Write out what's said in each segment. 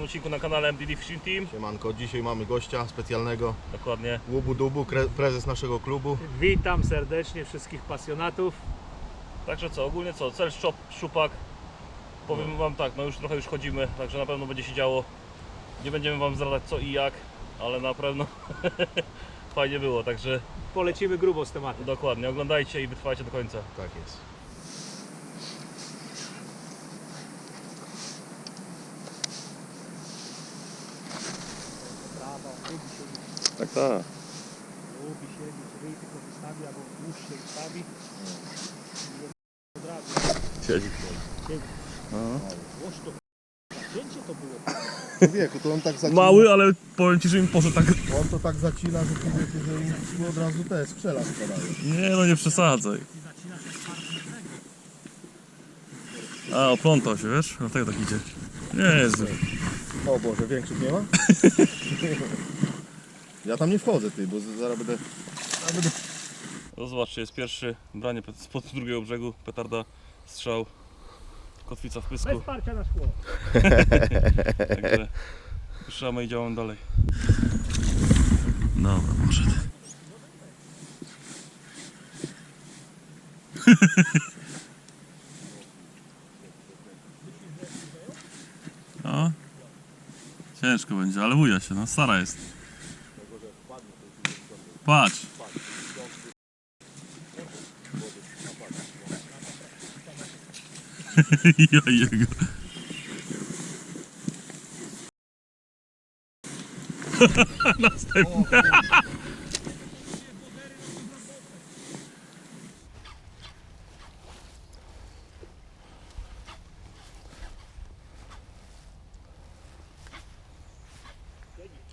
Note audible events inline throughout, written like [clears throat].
Kolejnym odcinku na kanale MDD Fishing Team. Siemanko, dzisiaj mamy gościa specjalnego, Dokładnie. Łubu Dubu, prezes naszego klubu. Witam serdecznie wszystkich pasjonatów. Także co, ogólnie co, cel szczop, szczupak. Powiem wam tak, no już trochę już chodzimy, także na pewno będzie się działo. Nie będziemy wam zdradzać co i jak, ale na pewno [laughs] fajnie było, także Polecimy grubo z tematem. dokładnie, oglądajcie i wytrwajcie do końca. Tak jest. Tak, tak. Lubi siedzieć, ryj tylko wystawi albo dłuższy wystawi. Od razu. Siedzi. Łoż to cięcie to było. Człowieku, to on tak zacina, Mały, ale powiem ci, że mi poszedł tak... on to tak zacina, że ty wiecie, że mu od razu te skrzela spadają. Nie no, nie przesadzaj. A, oplątał się, wiesz? Dlatego tak idzie. Nie jest. O Boże, większych nie ma? [laughs] ja tam nie wchodzę ty, bo zaraz będę... zaraz będę... No zobaczcie, jest pierwszy, branie spod drugiego brzegu, petarda, strzał, kotwica w Bez pysku. parcia na szkło. [laughs] Także puszczamy i działamy dalej. Dobra, poszedł. [laughs] No, ciężko będzie, ale wuja się, no stara jest. Patrz. [laughs] ja jego. [laughs] Następny.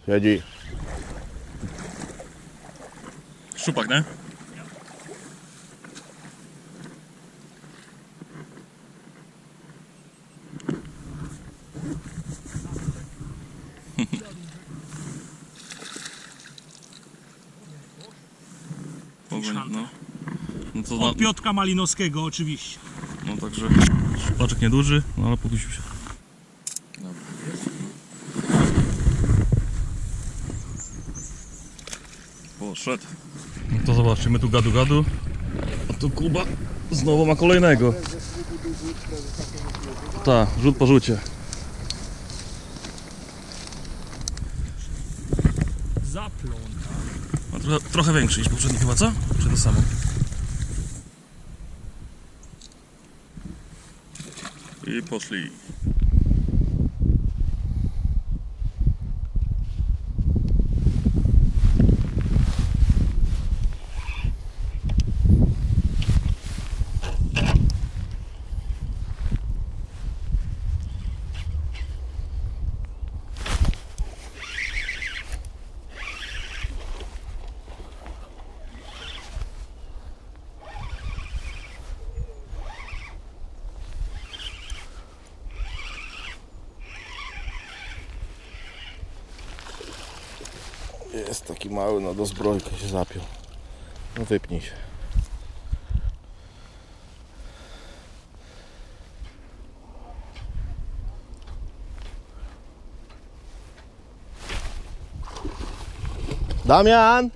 Siedzi. Szczupak, nie? No. No to na, Od Piotrka Malinowskiego oczywiście. no także szczupaczek nieduży, no ale pokusił się. Poszedł. Zobaczymy tu gadu gadu. A tu Kuba znowu ma kolejnego. Tak, rzut po rzucie. Zapląta. A trochę, trochę większy niż poprzedni chyba, co? Czy to samo? I poszli. Jest taki mały, no do zbrojka się zapiął. No wypnij się. Damian!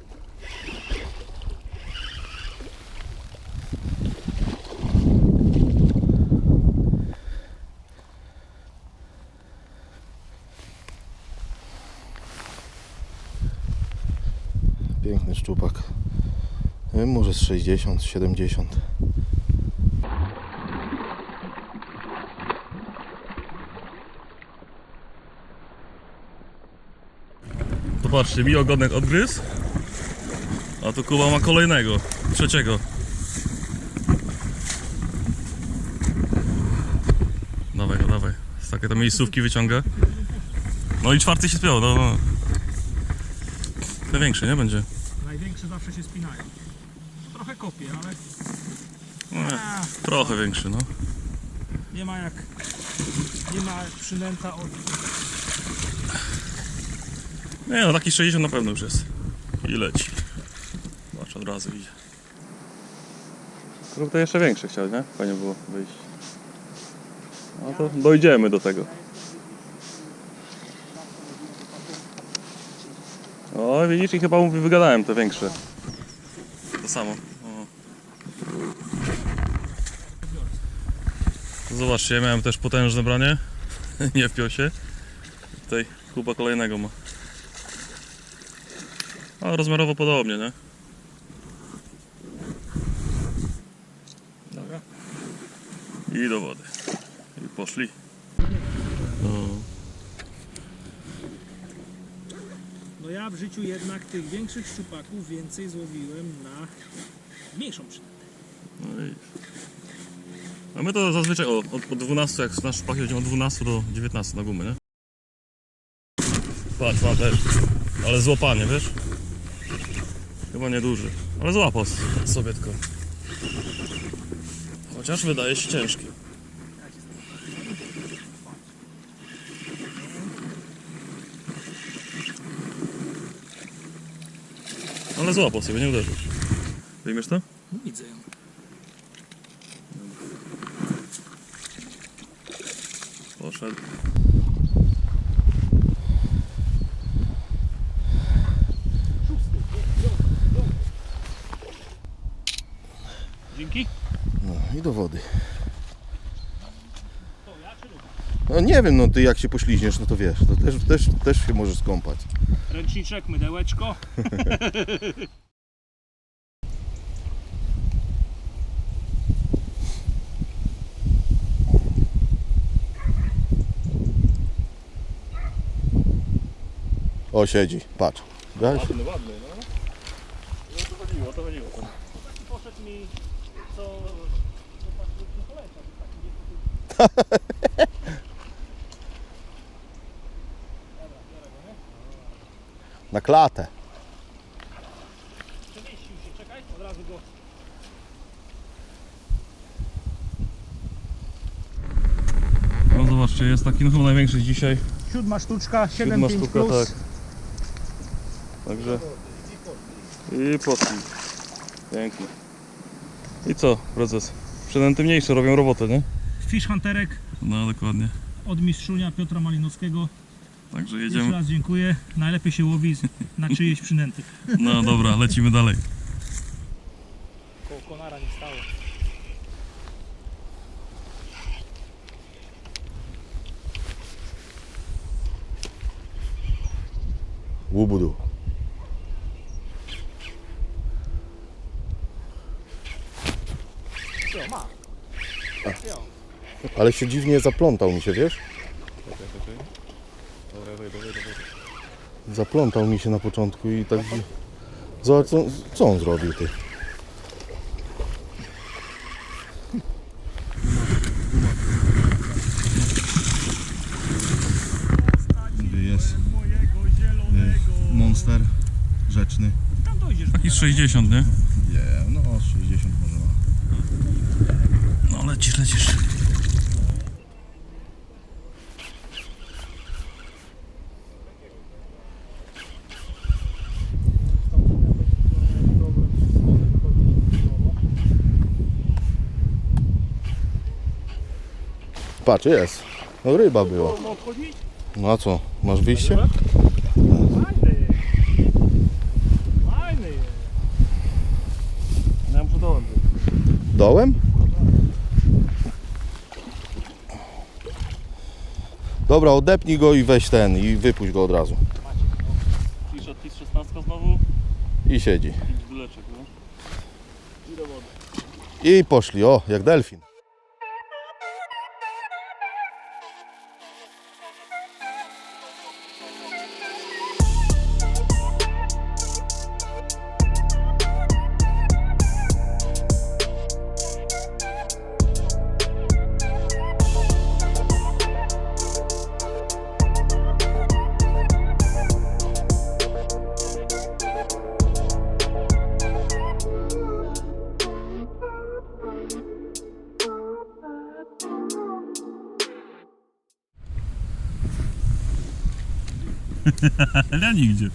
Piękny szczupak. Wiem, może z 60, 70. Zobaczcie, mi ogonek odgryzł. A tu Kuba ma kolejnego, trzeciego. Dawaj go, dawaj. Z takiej to miejscówki wyciąga. No i czwarty się spiął, no. no. Te większy, nie? Będzie. Największe zawsze się spinają. Trochę kopie, ale No, nie, a, trochę większy, no. nie ma jak nie ma przynęta od Nie no, taki 60 na pewno już jest. I leci. Zobacz, od razu idzie. Kruk to jeszcze większy chciał, nie? Fajnie było wyjść. No to dojdziemy do tego. O, widzisz, i chyba wygadałem te większe. To samo. O. Zobaczcie, ja miałem też potężne branie. [laughs] Nie wpiął się. Tutaj Kuba kolejnego ma. A rozmiarowo podobnie, nie? Dobra. I do wody. I poszli. No. No ja w życiu jednak tych większych szczupaków więcej złowiłem na mniejszą przynętę. No i... A my to zazwyczaj o, od, od 12, jak nasz szpach jedzie od 12 do 19 na gumę, nie? Patrz, mam też. Ale złapanie, wiesz? Chyba nieduży. Ale złapał sobie tylko. Chociaż wydaje się ciężki. Ale złapał sobie, nie uderzył. Wyjmiesz to? Widzę ją. Poszedł. Dzięki. No i do wody. To ja czy Luba? No nie wiem, no ty jak się pośliźniesz, no to wiesz, to też, też, też się możesz skąpać. Ręczniczek, mydełeczko. O, siedzi, patrz. Weź. Ładny, ładny, no. No to chodziło, to chodziło. Taki poszedł mi, co... [laughs] Zobaczył, nie poleciał. Taki nie Dobra, biorę go, nie? Na klatę. Przemieścił się, czekaj, od razu go... No zobaczcie, jest taki no chyba największy dzisiaj. Siódma sztuczka, 7,5 Siódma sztuka, plus. tak. Także. I potki. Pięknie. I co, prezes? Przynęty mniejsze robią robotę, nie? Fish Hunterek No dokładnie. od mistrzunia Piotra Malinowskiego. Także Jeszcze jedziemy. raz dziękuję. Najlepiej się łowi na czyjeś przynęty. [laughs] No dobra, lecimy dalej. Koło konara nie stało. Łubudu. Jo, ma. Ale się dziwnie zaplątał mi się, wiesz? Zaplątał mi się na początku i tak... Zobacz, co, co on zrobił, ty? Jest Mojego zielonego. monster rzeczny. Taki z 60, nie? Nie, no 60 może ma. No lecisz, lecisz. Patrz, jest. No ryba była. No a co, masz wyjście? Dołem? Dobra, odepnij go i weź ten i wypuść go od razu. 16 znowu. I siedzi. No. I do wody. I poszli, o, jak delfin. [laughs] Ja nigdzie.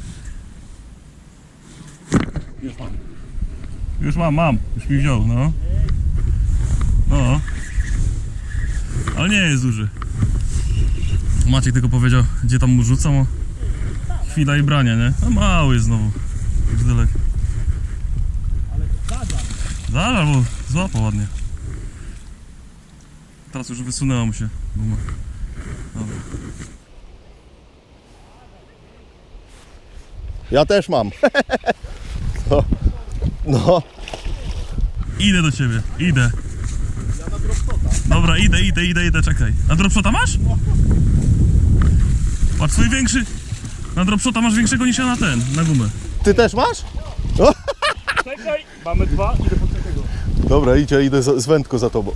Już mam. Już mam, mam. Już mi wziął, no. No. Ale nie jest duży. Maciek tylko powiedział, gdzie tam mu rzucam. o. chwila i branie, nie? No mały jest znowu. Grzydelek. Ale to zada. Zaraz, bo złapał ładnie. Teraz już wysunęła mu się guma. Dobra. Ja też mam. no. no. Idę do ciebie, idę. Dobra, idę, idę, idę, idę, czekaj. Na dropshota masz? Patrz, twój większy. Na dropshota masz większego niż ja na ten, na gumę. Ty też masz? Czekaj, mamy dwa, idę po trzeciego. Dobra, idzie, idę z, z wędką za tobą.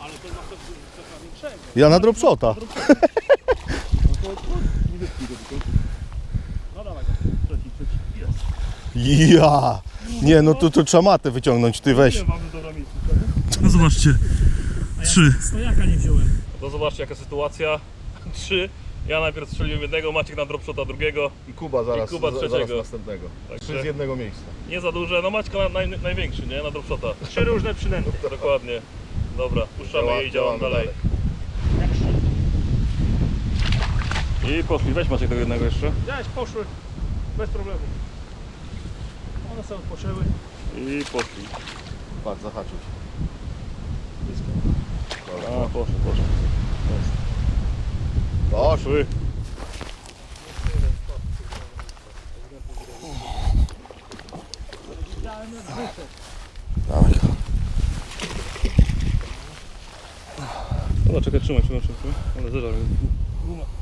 Ale to ma coś większego. Ja na dropshota. No dawaj, trzeci, trzeci. Jest. Ja. Nie, no to, to trzeba matę wyciągnąć, ty weź. Ile mamy? No zobaczcie. Trzy. Stojaka nie wziąłem. To zobaczcie jaka sytuacja. [laughs] Trzy. Ja najpierw strzeliłem jednego, Maciek na dropshota drugiego. I Kuba zaraz, I Kuba za- trzeciego. zaraz następnego. Także Trzy z jednego miejsca. nie za duże, no Maćka na, naj, największy, nie? Na dropshota. Trzy różne przynęty. Dokładnie. Dobra, puszczamy je i działamy dalej. I poszli, weź Maciek tego jednego jeszcze. Widziałeś, poszły. Bez problemu. One są odpoczęły. I poszli. Patrz, zahaczył się. A, poszli, poszli. Poszły. Dawaj go. No czekaj, trzymaj, trzymaj, trzymaj. Ale zeżar. Guma.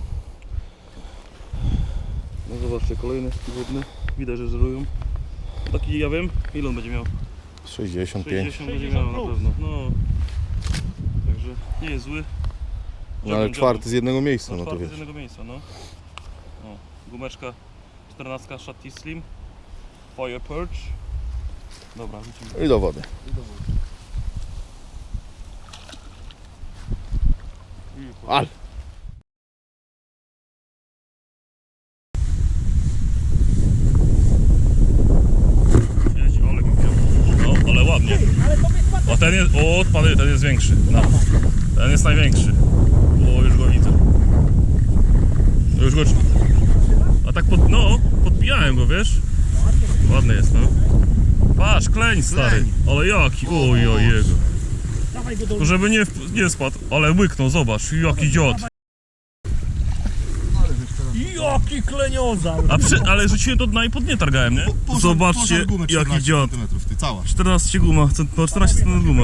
No zobaczcie, kolejny wodny. Widać, że żerują. Taki, ja wiem, ile on będzie miał? 65. 60 będzie miał na pewno. No. Także nie jest zły. No ale czwarty z jednego miejsca, No, no to czwarty z wiesz. jednego miejsca, no. O, gumeczka 14 Shati Slim. Fire Perch. Dobra, rzucimy. I do wody. Ale. Siedzi, ale mi wziął. No, ale ładnie. Ale to jest łatwe. O, ten jest, o, panie, ten jest większy. No. Ten jest największy. O, już go widzę. Już go... A tak pod, no, podbijałem go, wiesz? Ładny jest, no. Patrz, kleń stary. Ale jaki, oj, oj, jego. Żeby nie, nie spadł, ale łyknął, zobacz, jaki dziot. Jaki klenioza! A przy, ale rzuciłem do dna i pod nie targałem, nie? Zobaczcie, jaki dziot. Ty cała. 14 guma, cent- no 14 cm guma.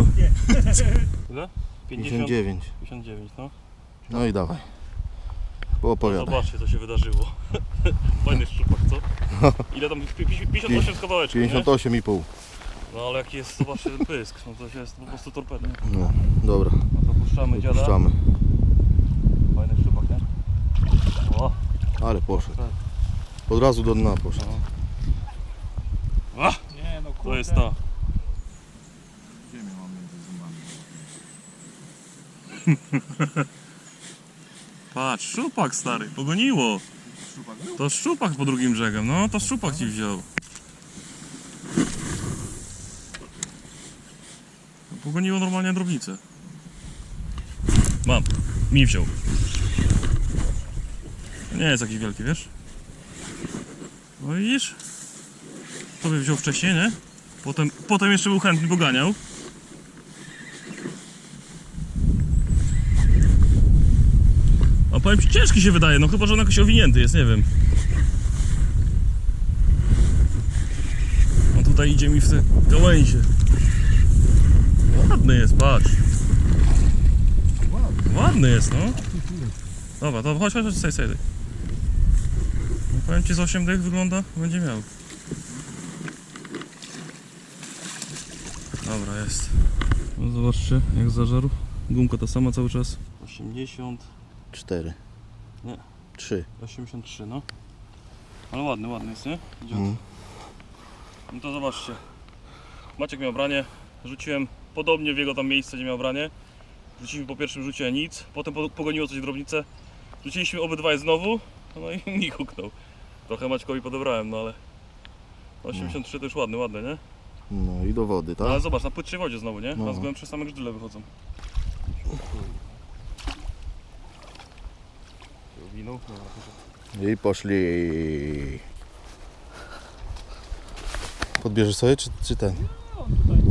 Ile? 59. 59, no. No i dawaj. Poopowiadaj. Zobaczcie, co się wydarzyło. [laughs] Fajny szczupak, co? [laughs] Ile tam? pi- pi- 58 z kawałeczkiem, nie? 58,5. No ale jaki jest, zobaczcie ten pysk, no to jest po prostu torpeda. No, dobra. No to puszczamy dziada. Puszczamy. Fajny szczupak, nie? O, Ale poszedł. Od razu do dna poszedł. no. A, Nie no kurde. to jest ta. Patrz, szczupak stary, pogoniło. To szczupak po drugim brzegiem, no to szczupak ci wziął. Pogoniło normalnie drobnicę. Mam, mi wziął. Nie jest jakiś wielki, wiesz? No widzisz? Tobie wziął wcześniej, nie? Potem, potem jeszcze był chętny, bo ganiał. A powiem ci, ciężki się wydaje, no chyba, że on jakoś owinięty jest, nie wiem. On tutaj idzie mi w te gałęzie. Ładny jest, patrz. Ładny jest, no. Dobra, to chodź, chodź, chodź, staj, staj. Powiem ci, z 8 dych wygląda, będzie miał. Dobra, jest. No zobaczcie, jak zażarł. Gumka ta sama cały czas. 80, 4. Nie. 3. 83, no. Ale ładny, ładny jest, nie? Idzie. Mm. No to zobaczcie. Maciek miał branie. Rzuciłem podobnie w jego tam miejsce, gdzie miał branie. Rzuciliśmy po pierwszym rzucie nic, potem po- pogoniło coś drobnicę. Rzuciliśmy obydwaj znowu, no i [laughs] mi huknął. Trochę Maćkowi podebrałem, no ale 83 to już ładny, ładny, nie? No i do wody, Ale tak? zobacz, na płytszej wodzie znowu, nie? No. A z głębsze same grzdyle wychodzą. Winął, dobra, poszedł. I poszli. Podbierzesz sobie, czy, czy ten? No, tutaj.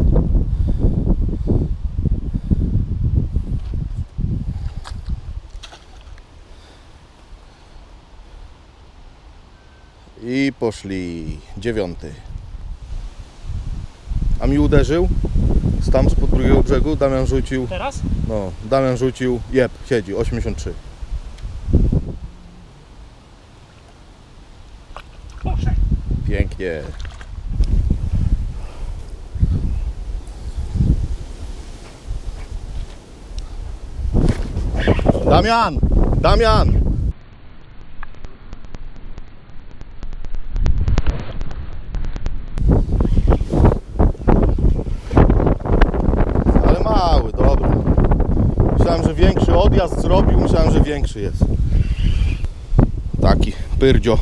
I poszli. Dziewiąty. A mi uderzył. Z tam spod drugiego brzegu Damian rzucił. Teraz? No, Damian rzucił. Jeb, siedzi, 83. Poszedł. Pięknie. Damian! Damian! Ale mały, dobra. Myślałem, że odjazd zrobił, myślałem, że większy jest. Taki pyrdzio.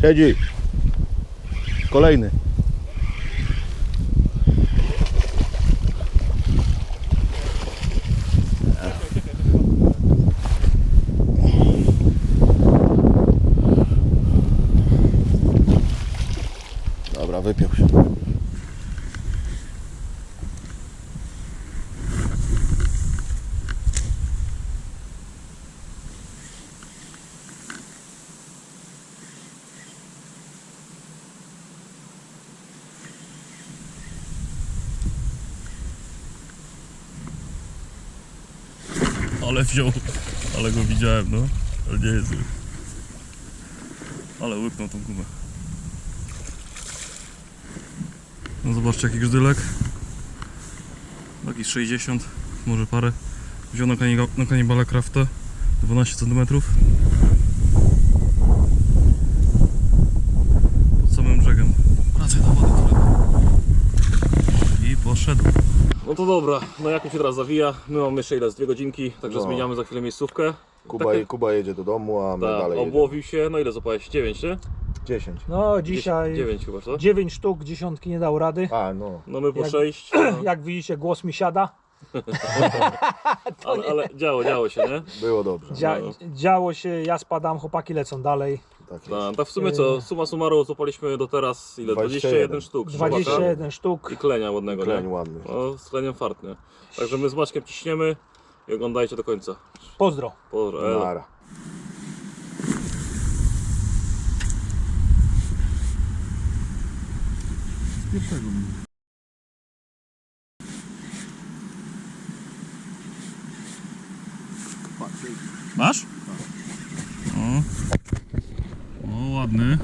Siedzi. Kolejny. Dobra, wypiął się. Ale wziął, ale go widziałem, no. Ale nie jest zły. Ale łyknął tą gumę. No zobaczcie jaki grzdylek. Taki 60, może parę. Wziął na, kaniga, na kanibala crafta 12 cm. Pod samym brzegiem. Wracaj do wody kolego. I poszedł. No to dobra, no jak mi się teraz zawija? My mamy jeszcze ile? Z dwie godzinki, także No. zmieniamy za chwilę miejscówkę. Kuba, Takie- Kuba jedzie do domu, a my Tak, dalej jedziemy. obłowił się, no ile zapałeś? 9, nie? 10. No dzisiaj 9 chyba, co? 9 sztuk, dziesiątki nie dał rady. A, no. No my po Jak- 6, [clears throat] Jak widzicie, głos mi siada. [laughs] ale, ale działo, działo się, nie? Było dobrze. Dzia No. działo się, ja spadam, chłopaki lecą dalej. Tak jest. No, tak w sumie co, suma summarum złapaliśmy do teraz ile? 21, 21 sztuk. szpaka 21 sztuk. I klenia ładnego, Kleń nie? ładny. No, z kleniem fart, nie? Także my z Maćkiem ciśniemy i oglądajcie do końca. Pozdro. Po, elo. Nara. Masz? Ładny.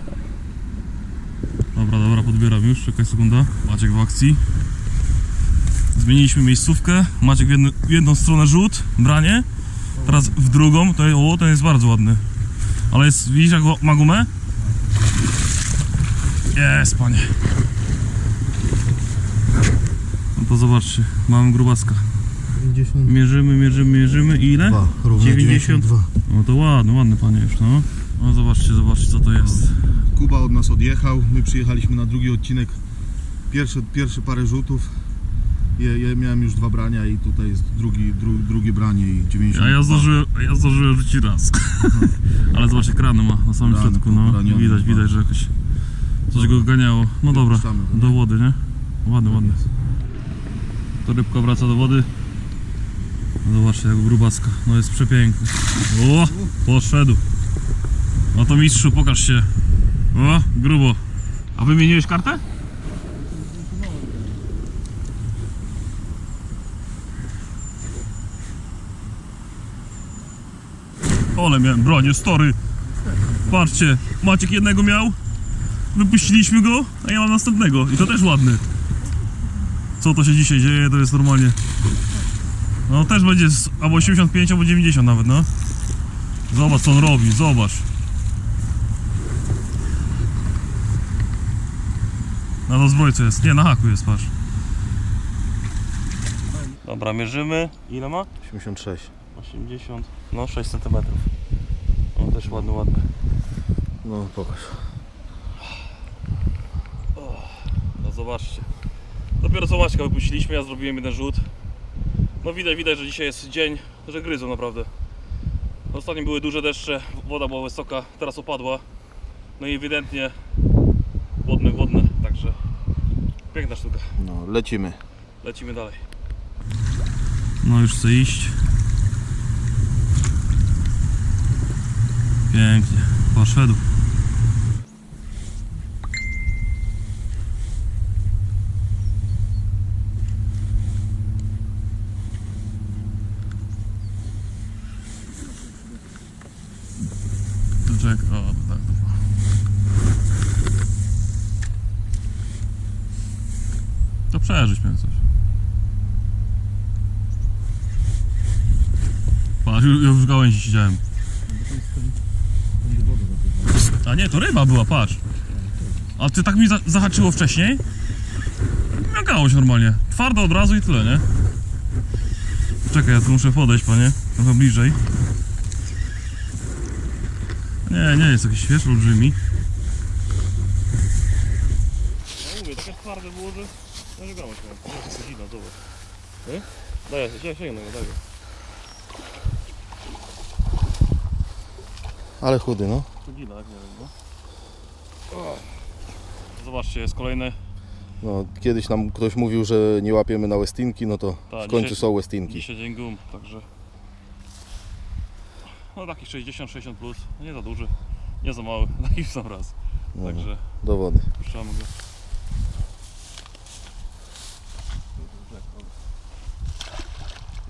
Dobra, dobra, podbieram już, czekaj sekunda. Maciek w akcji. Zmieniliśmy miejscówkę. Maciek w, jedno, w jedną stronę rzut, branie. Teraz w drugą. To, o, ten jest bardzo ładny. Ale jest, widzisz jak ma gumę? Jest, panie. No to zobaczcie, mamy grubaska. 52. Mierzymy, mierzymy, mierzymy i ile? równe 90. 92. No to ładny, ładny panie już, no. No zobaczcie, zobaczcie co to jest. Kuba od nas odjechał, my przyjechaliśmy na drugi odcinek. Pierwsze, pierwsze parę rzutów. Ja, ja miałem już dwa brania i tutaj jest drugi, dru, drugie branie i 90. A ja zdążyłem, ja zdążyłem rzucić raz. [laughs] Ale zobaczcie, krany ma na samym Krany środku, no. poranione, Widać, no. widać, że jakoś coś go ganiało. No dobra, Wypuszczamy go, nie? do wody, nie? Ładny, ładny. To rybka wraca do wody. No Zobaczcie, jak grubaska. No jest przepiękny. O, poszedł. No to mistrzu, pokaż się. O, grubo. A wymieniłeś kartę? Ole miałem bronię, story. Patrzcie, Maciek jednego miał, wypuściliśmy go, a ja mam następnego i to też ładny. Co to się dzisiaj dzieje, to jest normalnie. No też będzie albo 85, albo 90 nawet, no. Zobacz co on robi, zobacz. Na rozbrojcu jest. Nie, na haku jest, patrz. Dobra, mierzymy. Ile ma? 86. 80, no 6 cm. No też ładny, ładny. No pokaż. No zobaczcie. Dopiero co Maćka wypuściliśmy, ja zrobiłem jeden rzut. No widać, widać, że dzisiaj jest dzień, że gryzą naprawdę. Ostatnio były duże deszcze, woda była wysoka, teraz opadła. No i ewidentnie piękna sztuka. No, lecimy. Lecimy dalej. No już chcę iść. Pięknie, poszedł. To czek, o tak, tak. To przeżyć miałem coś. Patrz, już, już w gałęzi siedziałem. A nie, to ryba była, patrz. A ty tak mi za zahaczyło wcześniej? Miagało się normalnie. Twardo od razu i tyle, nie? Czekaj, ja tu muszę podejść, panie. Trochę bliżej. Nie, nie jest jakiś śwież, olbrzymi. No mówię, takie twarde było, że się. To jest godzina, zobacz. Nie? Daj, daj, sięgnę, daj. Ale chudy, no. Jak nie wiem, no. Zobaczcie, jest kolejny. no. Kiedyś nam ktoś mówił, że nie łapiemy na Westinki, no to Tak, w końcu dzisiaj- są Westinki. Dzisiaj dzień gum, także. No taki 60-60 plus, nie za duży, nie za mały, [laughs] taki w sam raz. No, Także do wody. puszczamy go.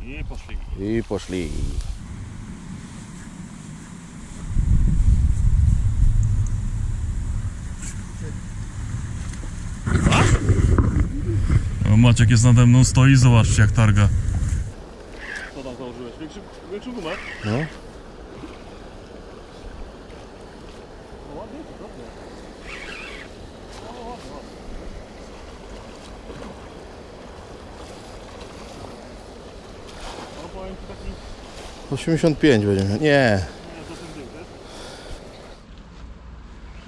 I poszli. I poszli. O, Maciek jest nade mną, stoi, zobaczcie jak targa. Co tam założyłeś? Większy, większy gumek? No. No ładnie, dobrze. O, ładnie, ładnie. No powiem Ci taki... 85 będziemy. Nie. Nie, to ten?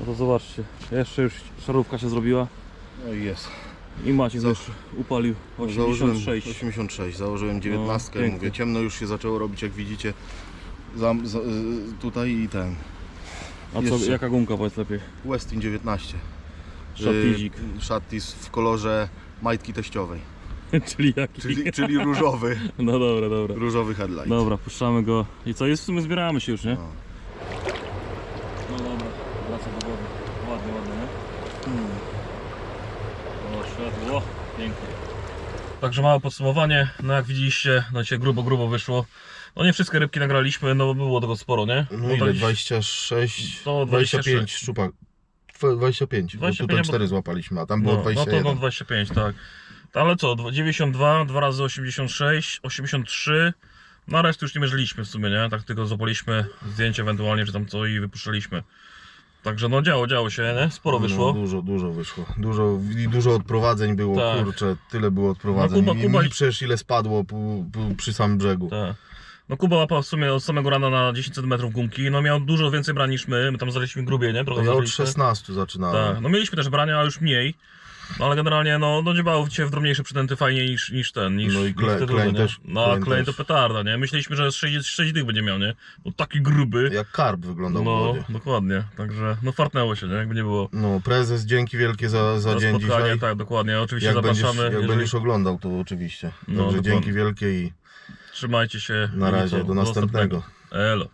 No to zobaczcie, jeszcze już szarówka się zrobiła No i jest. I Maciek Za- już upalił Założyłem 86. 86, założyłem 19, pięknie. mówię, ciemno już się zaczęło robić jak widzicie. Za, za, y, tutaj i ten. A co, jeszcze. jaka gumka powiedz lepiej? Westin 19. Szatizik. Y, Shattis w kolorze majtki teściowej. [laughs] Czyli jaki? Czyli, czyli różowy. [laughs] No dobra, dobra. Różowy headlight. Dobra, puszczamy go. I co, jest w sumie zbieramy się już, nie? No. No dobra, wraca do wody. Ładnie, ładnie, nie? O, światło, pięknie. Także małe podsumowanie, no jak widzieliście, no dzisiaj grubo, grubo wyszło. No nie wszystkie rybki nagraliśmy, no bo było tego sporo, nie? No Bo ile? tak- 26, To 25 26. szczupak. Dwa- 25, bo 25, tutaj bo- 4 złapaliśmy, a tam było no, no to 21. no 25, tak. Ale co, dwa- 92, 2 razy 86, 83, na resztę już nie mierzyliśmy w sumie, nie? Tak tylko złapaliśmy zdjęcie ewentualnie, czy tam co i wypuszczaliśmy. Także no działo, działo się, nie? Sporo wyszło. No, dużo, dużo wyszło. Dużo, i dużo odprowadzeń było, Tak. kurczę, tyle było odprowadzeń. No, Kuba- Kuba- przecież ile spadło pu, pu, przy samym brzegu. Tak. No Kuba łapał w sumie od samego rana na 10 cm gumki, no miał dużo więcej brań niż my, my tam zaleźliśmy grubie, nie? Trochę Ja od zaleźliśmy. 16 zaczynałem. Tak, no mieliśmy też brania, a już mniej. No ale generalnie no, no dziewało się w drobniejsze przynęty fajniej niż, niż ten, niż, No i niż te nie? też- No a klej to też. petarda, nie? Myśleliśmy, że z 6, 6 dych będzie miał, nie? Bo taki gruby. Jak karp wyglądał w No, wodzie. dokładnie. Także no fartnęło się, nie? Jakby nie było. No, prezes, dzięki wielkie za, za Za dzień spotkanie, dzisiaj. tak, dokładnie. Oczywiście jak będziesz, zapraszamy. jak jeżeli- będziesz oglądał, to oczywiście. No, Także dokładnie. dzięki wielkie i Trzymajcie się. na i razie, co? do następnego. Elo.